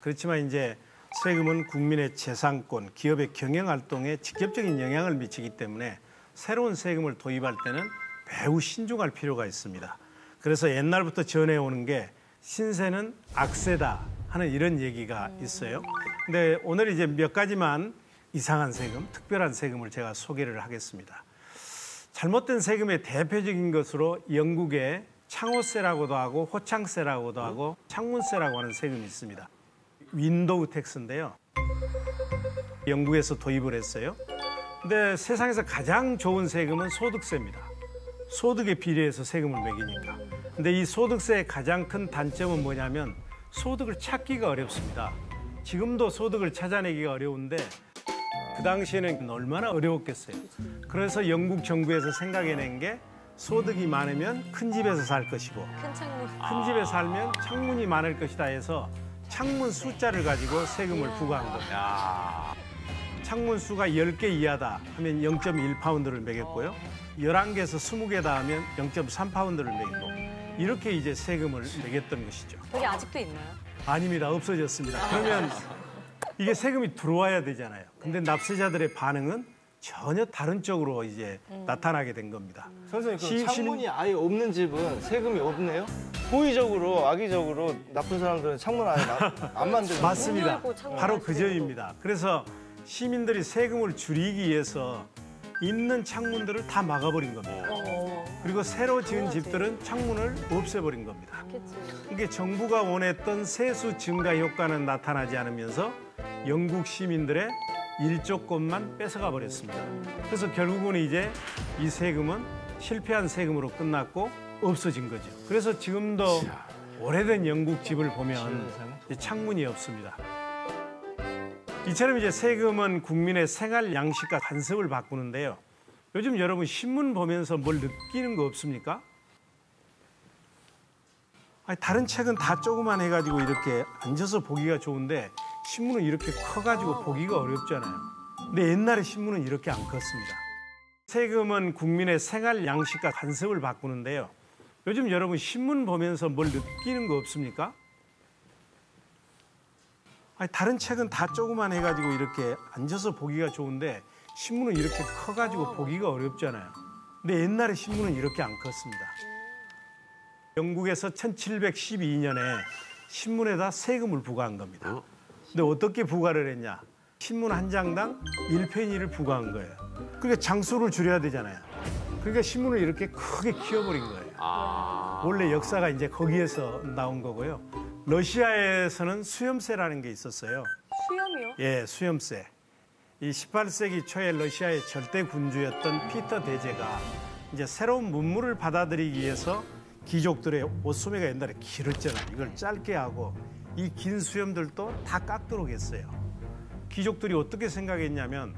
그렇지만 이제 세금은 국민의 재산권, 기업의 경영 활동에 직접적인 영향을 미치기 때문에 새로운 세금을 도입할 때는 매우 신중할 필요가 있습니다. 그래서 옛날부터 전해오는 게 신세는 악세다 하는 이런 얘기가 있어요. 근데 오늘 이제 몇 가지만 이상한 세금, 특별한 세금을 제가 소개를 하겠습니다. 잘못된 세금의 대표적인 것으로 영국의 창호세라고도 하고 호창세라고도 하고 창문세라고 하는 세금이 있습니다. 윈도우 텍스인데요. 영국에서 도입을 했어요. 근데 세상에서 가장 좋은 세금은 소득세입니다. 소득에 비례해서 세금을 매기니까. 근데 이 소득세의 가장 큰 단점은 뭐냐면 소득을 찾기가 어렵습니다. 지금도 소득을 찾아내기가 어려운데 그 당시에는 얼마나 어려웠겠어요. 그래서 영국 정부에서 생각해낸 게 소득이 많으면 큰 집에서 살 것이고 큰 창문. 큰 집에 살면 창문이 많을 것이다 해서 창문 숫자를 가지고 세금을 부과한 겁니다. 창문 수가 10개 이하다 하면 0.1파운드를 매겼고요. 11개에서 20개다 하면 0.3파운드를 매기고 이렇게 이제 세금을 매겼던 것이죠. 그게 아직도 있나요? 아닙니다. 없어졌습니다. 그러면 이게 세금이 들어와야 되잖아요. 근데 납세자들의 반응은 전혀 다른 쪽으로 이제 나타나게 된 겁니다. 선생님, 시- 그럼 창문이 아예 없는 집은 세금이 없네요? 고의적으로, 악의적으로 나쁜 사람들은 창문 안에 나- 안 만들고. 맞습니다. 열고 창문 바로 할그 점입니다. 그래서 시민들이 세금을 줄이기 위해서 있는 창문들을 다 막아버린 겁니다. 어, 그리고 새로 지은. 집들은 창문을 없애버린 겁니다. 이게 정부가 원했던 세수 증가 효과는 나타나지 않으면서 영국 시민들의 일조권만 뺏어가 버렸습니다. 그래서 결국은 이제 이 세금은 실패한 세금으로 끝났고 없어진 거죠. 그래서 지금도 오래된 영국 집을 보면 이 창문이 없습니다. 이처럼 이제 세금은 국민의 생활 양식과 간섭을 바꾸는데요. 요즘 여러분 신문 보면서 뭘 느끼는 거 없습니까? 아니, 다른 책은 다 조그만 해가지고 이렇게 앉아서 보기가 좋은데 신문은 이렇게 커가지고 보기가 어렵잖아요. 근데 옛날에 신문은 이렇게 안 컸습니다. 세금은 국민의 생활 양식과 간섭을 바꾸는데요. 요즘 여러분 신문 보면서 뭘 느끼는 거 없습니까? 아니, 다른 책은 다 조그만 해가지고 이렇게 앉아서 보기가 좋은데 신문은 이렇게 커가지고 보기가 어렵잖아요. 근데 옛날에 신문은 이렇게 안 컸습니다. 영국에서 1712년에 신문에다 세금을 부과한 겁니다. 근데 어떻게 부과를 했냐? 신문 한 장당 1페니를 부과한 거예요. 그러니까 장수를 줄여야 되잖아요. 그러니까 신문을 이렇게 크게 키워버린 거예요. 원래 역사가 이제 거기에서 나온 거고요. 러시아에서는 수염세라는 게 있었어요. 수염이요? 예, 수염세. 이 18세기 초에 러시아의 절대 군주였던 피터 대제가 이제 새로운 문물을 받아들이기 위해서 귀족들의 옷소매가 옛날에 길었잖아요. 이걸 짧게 하고 이 긴 수염들도 다 깎도록 했어요. 귀족들이 어떻게 생각했냐면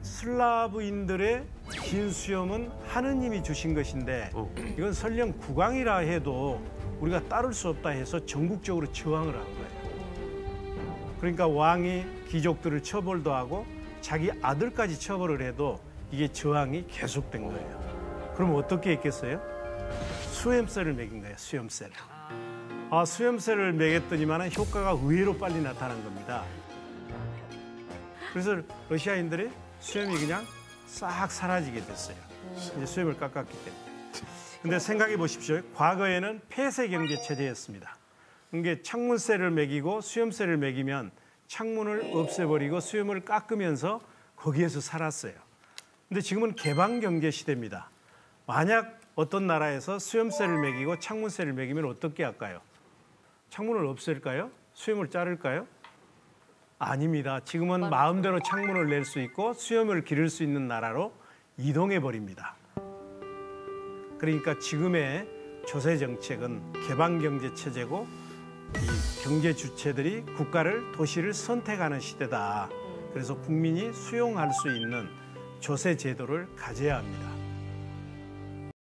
슬라브인들의 긴 수염은 하느님이 주신 것인데 이건 설령 국왕이라 해도 우리가 따를 수 없다 해서 전국적으로 저항을 한 거예요. 그러니까 왕이 귀족들을 처벌도 하고 자기 아들까지 처벌을 해도 이게 저항이 계속된 거예요. 그럼 어떻게 했겠어요? 수염세를 매긴 거예요, 수염세를. 아, 수염세를 매겼더니만 효과가 의외로 빨리 나타난 겁니다. 그래서 러시아인들이 수염이 그냥 싹 사라지게 됐어요. 이제 수염을 깎았기 때문에. 근데 생각해 보십시오. 과거에는 폐쇄 경제 체제였습니다. 이게 창문세를 매기고 수염세를 매기면 창문을 없애버리고 수염을 깎으면서 거기에서 살았어요. 근데 지금은 개방 경제 시대입니다. 만약 어떤 나라에서 수염세를 매기고 창문세를 매기면 어떻게 할까요? 창문을 없앨까요? 수염을 자를까요? 아닙니다. 지금은 마음대로 창문을 낼 수 있고 수염을 기를 수 있는 나라로 이동해 버립니다. 그러니까 지금의 조세 정책은 개방 경제 체제고 이 경제 주체들이 국가를 도시를 선택하는 시대다. 그래서 국민이 수용할 수 있는 조세 제도를 가져야 합니다.